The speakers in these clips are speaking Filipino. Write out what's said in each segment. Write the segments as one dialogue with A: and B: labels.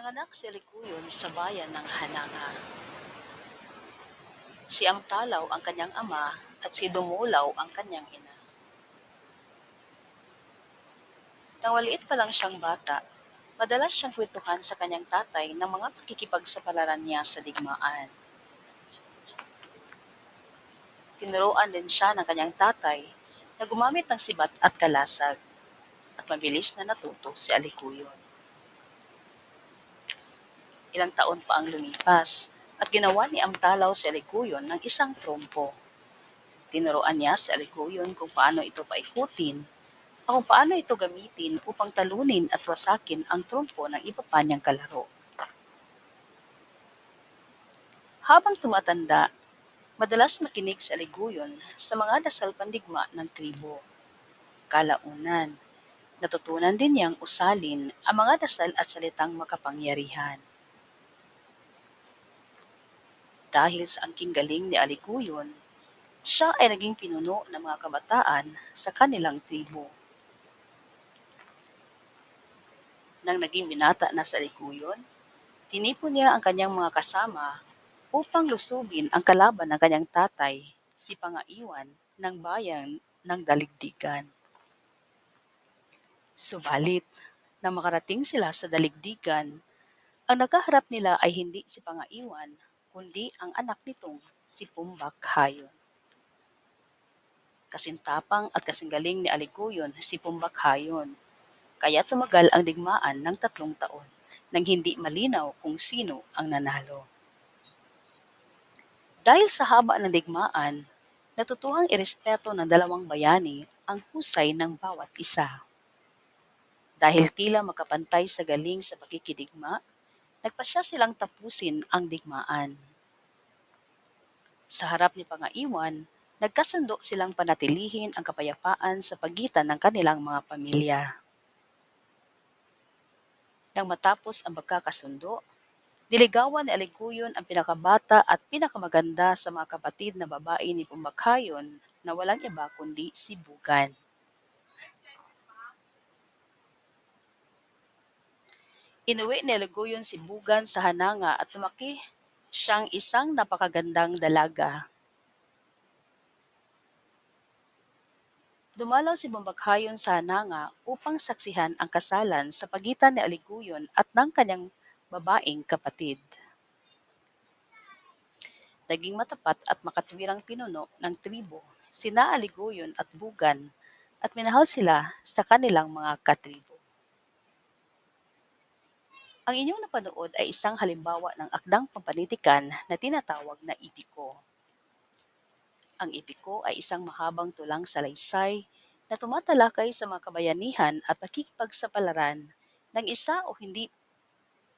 A: Pinanganak si Rikuyon sa bayan ng Hananga. Si Amtalaw ang kanyang ama at si Dumulaw ang kanyang ina. Nang maliit pa lang siyang bata, madalas siyang kwentuhan sa kanyang tatay ng mga pakikipagsapalaran niya sa digmaan. Tinuruan din siya ng kanyang tatay na gumamit ng sibat at kalasag at mabilis na natuto si Alikuyon. Ilang taon pa ang lumipas at ginawa ni Amtalaw si Alikuyon ng isang trompo. Tinuruan niya si Alikuyon kung paano ito paikutin at kung paano ito gamitin upang talunin at wasakin ang trompo ng iba pa niyang kalaro. Habang tumatanda, madalas makinig si Aliguyon sa mga dasal pandigma ng tribo. Kalaunan, natutunan din niyang usalin ang mga dasal at salitang makapangyarihan. Dahil sa angking galing ni Aliguyon, siya ay naging pinuno ng mga kabataan sa kanilang tribo. Nang naging binata na sa Aliguyon, tinipon niya ang kanyang mga kasama upang lusubin ang kalaban ng kanyang tatay, si Pangaiwan ng bayan ng Daligdigan. Subalit, nang makarating sila sa Daligdigan, ang nakaharap nila ay hindi si Pangaiwan, kundi ang anak nitong si Pumbak Hayon. Kasintapang at kasinggaling ni Aliguyon si Pumbak Hayon, kaya tumagal ang digmaan ng tatlong taon nang hindi malinaw kung sino ang nanalo. Dahil sa haba ng digmaan, natutuhang irespeto ng dalawang bayani ang husay ng bawat isa. Dahil tila makapantay sa galing sa pakikidigma, nagpasya silang tapusin ang digmaan. Sa harap ni Pangaiwan, nagkasundo silang panatilihin ang kapayapaan sa pagitan ng kanilang mga pamilya. Nang matapos ang pagkakasundo, niligawan ni Aliguyon ang pinakabata at pinakamaganda sa mga kapatid na babae ni Pumbakhayon na walang iba kundi si Bugan. Inuwi ni Aliguyon si Bugan sa Hananga at lumaki siyang isang napakagandang dalaga. Dumalaw si Bumbakhayon sa Hananga upang saksihan ang kasalan sa pagitan ni Aliguyon at ng kanyang babaeng kapatid. Naging matapat at makatwirang pinuno ng tribo sina Aliguyon at Bugan at minahal sila sa kanilang mga katribo. Ang inyong napanood ay isang halimbawa ng akdang pampanitikan na tinatawag na ipiko. Ang ipiko ay isang mahabang tulang salaysay na tumatalakay sa mga kabayanihan at pakikipagsapalaran ng isa o hindi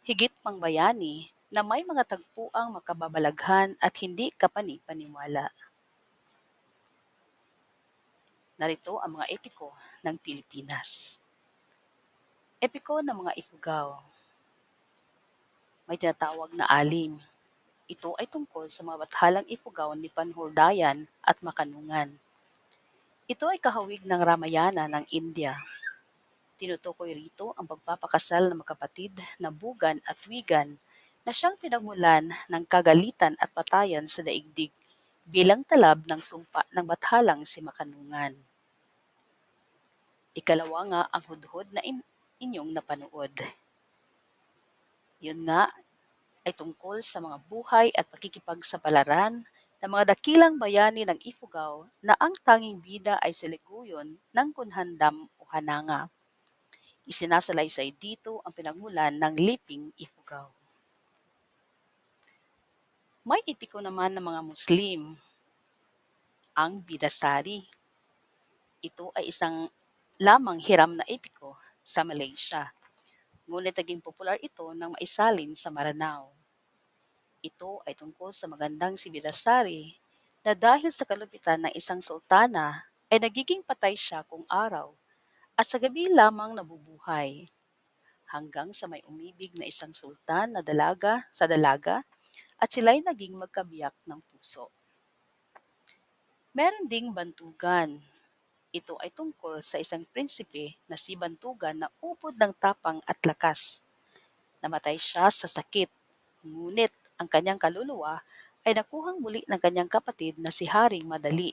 A: higit pang bayani na may mga tagpuang makababalaghan at hindi kapani-paniwala. Narito ang mga epiko ng Pilipinas. Epiko ng mga Ifugao. May tinatawag na alim. Ito ay tungkol sa mga bathalang Ifugao ni Panhuldayan at Makanungan. Ito ay kahawig ng Ramayana ng India. Tinutukoy rito ang pagpapakasal ng magkapatid na bugan at wigan na siyang pinagmulan ng kagalitan at patayan sa daigdig bilang talab ng sumpa ng bathalang si Makanungan. Ikalawa nga ang hudhud na in- inyong napanood. Yun nga ay tungkol sa mga buhay at pakikipagsapalaran ng mga dakilang bayani ng Ifugao na ang tanging bida ay si Liguyon ng Kunhandam o Hananga. Isinasalaysay dito ang pinagmulan ng Liping Ifugao. May ipiko naman ng mga Muslim, ang Bidasari. Ito ay isang lamang hiram na epiko sa Malaysia. Ngunit naging popular ito nang maisalin sa Maranao. Ito ay tungkol sa magandang si Bidasari na dahil sa kalupitan ng isang sultana ay nagiging patay siya kung araw at sa gabi lamang nabubuhay hanggang sa may umibig na isang sultan na dalaga sa dalaga at sila'y naging magkabiyak ng puso. Meron ding bantugan. Ito ay tungkol sa isang prinsipe na si Bantugan na upod ng tapang at lakas. Namatay siya sa sakit, ngunit ang kanyang kaluluwa ay nakuhang muli ng kanyang kapatid na si Haring Madali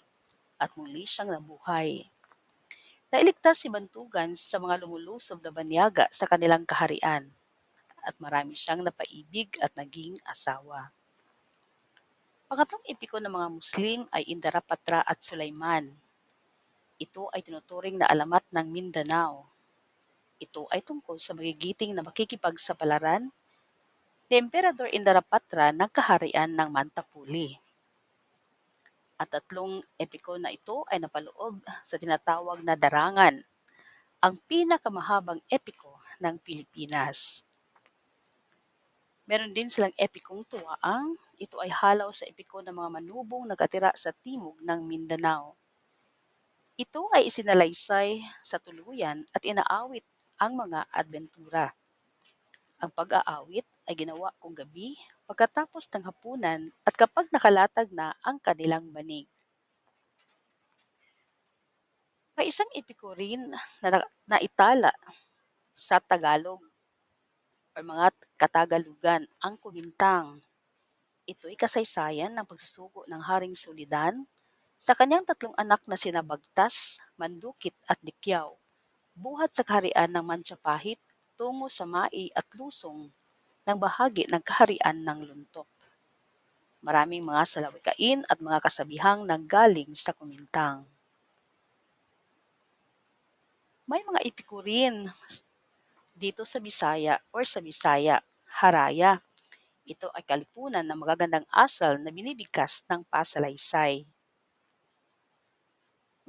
A: at muli siyang nabuhay. Nailigtas si Bantugan sa mga lumulusob na banyaga sa kanilang kaharian at marami siyang napaibig at naging asawa. Pangatlong epiko ng mga Muslim ay Indarapatra at Sulaiman. Ito ay tinuturing na alamat ng Mindanao. Ito ay tungkol sa magigiting na makikipagsapalaran ni Emperador Indarapatra ng kaharian ng Mantapuli. At tatlong epiko na ito ay napaloob sa tinatawag na Darangan, ang pinakamahabang epiko ng Pilipinas. Meron din silang epikong tuwaang, ito ay halaw sa epiko ng mga manubong nakatira sa timog ng Mindanao. Ito ay isinalaysay sa tuluyan at inaawit ang mga adventura. Ang pag-aawit ay ginawa kung gabi pagkatapos ng hapunan at kapag nakalatag na ang kanilang banig. May isang epiko rin na naitala sa Tagalog o mga Katagalugan, ang Kumintang. Ito'y kasaysayan ng pagsusugo ng Haring Solidan sa kanyang tatlong anak na sina Bagtas, Mandukit at Dikyaw, buhat sa kaharian ng Mansyapahit tungo sa Mai at Lusong ng bahagi ng kaharian ng Luntok. Maraming mga salawikain at mga kasabihang nanggaling sa Kumintang. May mga epiko rin dito sa Bisaya or sa Bisaya, Haraya. Ito ay kalipunan ng magagandang asal na binibigkas ng pasalaysay.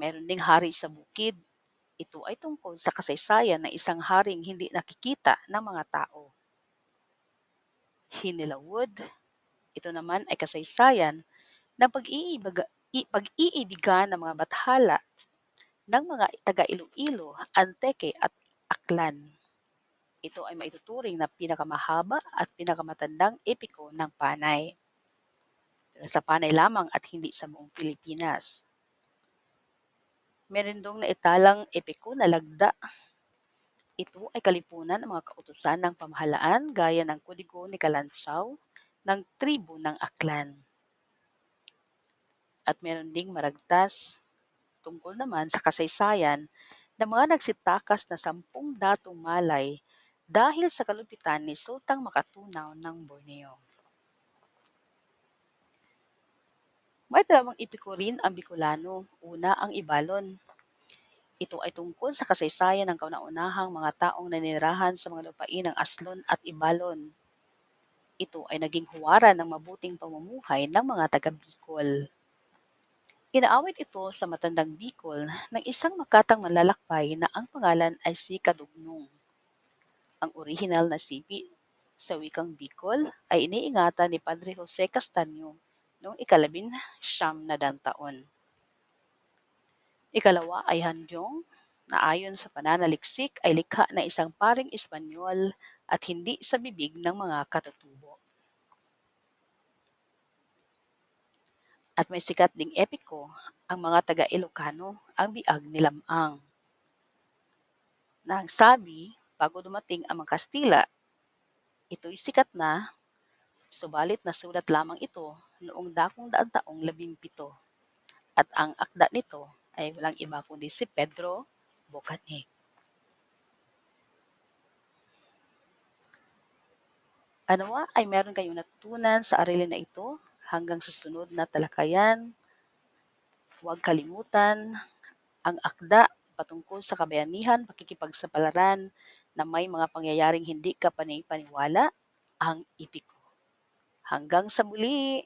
A: Meron ding hari sa bukid. Ito ay tungkol sa kasaysayan ng isang haring hindi nakikita ng mga tao. Hinilawod. Ito naman ay kasaysayan ng pag-iibiga, pag-iibigan ng mga bathala ng mga taga Iloilo, Anteke at Aklan. Ito ay maituturing na pinakamahaba at pinakamatandang epiko ng Panay. Pero sa Panay lamang at hindi sa buong Pilipinas. Meron dong naitalang epiko na lagda. Ito ay kalipunan ng mga kautusan ng pamahalaan gaya ng Kudigo ni Kalansaw ng tribo ng Aklan. At meron ding maragtas tungkol naman sa kasaysayan ng mga nagsitakas na sampung datong malay dahil sa kalupitan ni Sultang Makatunaw ng Borneo. May dalawang epiko rin ang Bicolano. Una, ang Ibalon. Ito ay tungkol sa kasaysayan ng kauna-unahang mga taong nanirahan sa mga lupain ng Aslon at Ibalon. Ito ay naging huwara ng mabuting pamumuhay ng mga taga-Bicol. Inaawit ito sa matandang Bicol ng isang makatang manlalakbay na ang pangalan ay si Kadugnong. Ang orihinal na sipi sa wikang Bicol ay iniingatan ni Padre Jose Castaño noong ikalabin siyam na taon. Ikalawa ay Handyong, na ayon sa pananaliksik ay likha na isang paring Espanyol at hindi sa bibig ng mga katutubo. At may sikat ding epiko ang mga taga Ilocano, ang biag ni Lamang. Na ang sabi, bago dumating ang mga Kastila, ito'y sikat na, subalit nasulat lamang ito noong dakong daan taong labimpito. At ang akda nito ay walang iba kundi si Pedro Bocanig. Ano ay meron kayong natutunan sa aralin na ito hanggang sa sunod na talakayan. Huwag kalimutan ang akda patungkol sa kabayanihan, pakikipagsapalaran na may mga pangyayaring hindi ka panipaniwala, ang ipiko. Hanggang sa muli!